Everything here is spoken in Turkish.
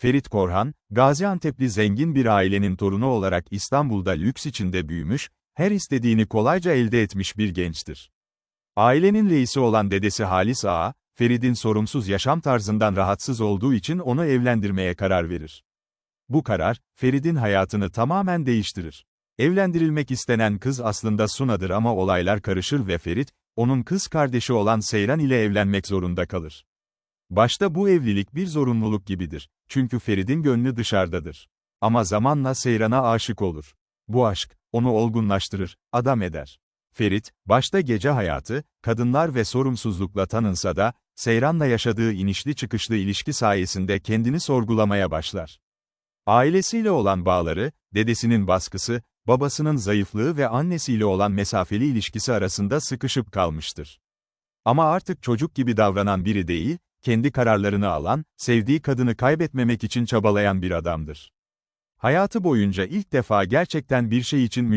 Ferit Korhan, Gaziantep'li zengin bir ailenin torunu olarak İstanbul'da lüks içinde büyümüş, her istediğini kolayca elde etmiş bir gençtir. Ailenin reisi olan dedesi Halis Ağa, Ferit'in sorumsuz yaşam tarzından rahatsız olduğu için onu evlendirmeye karar verir. Bu karar, Ferit'in hayatını tamamen değiştirir. Evlendirilmek istenen kız aslında Suna'dır ama olaylar karışır ve Ferit, onun kız kardeşi olan Seyran ile evlenmek zorunda kalır. Başta bu evlilik bir zorunluluk gibidir. Çünkü Ferit'in gönlü dışarıdadır. Ama zamanla Seyran'a aşık olur. Bu aşk, onu olgunlaştırır, adam eder. Ferit, başta gece hayatı, kadınlar ve sorumsuzlukla tanınsa da, Seyran'la yaşadığı inişli çıkışlı ilişki sayesinde kendini sorgulamaya başlar. Ailesiyle olan bağları, dedesinin baskısı, babasının zayıflığı ve annesiyle olan mesafeli ilişkisi arasında sıkışıp kalmıştır. Ama artık çocuk gibi davranan biri değil, kendi kararlarını alan, sevdiği kadını kaybetmemek için çabalayan bir adamdır. Hayatı boyunca ilk defa gerçekten bir şey için mücadele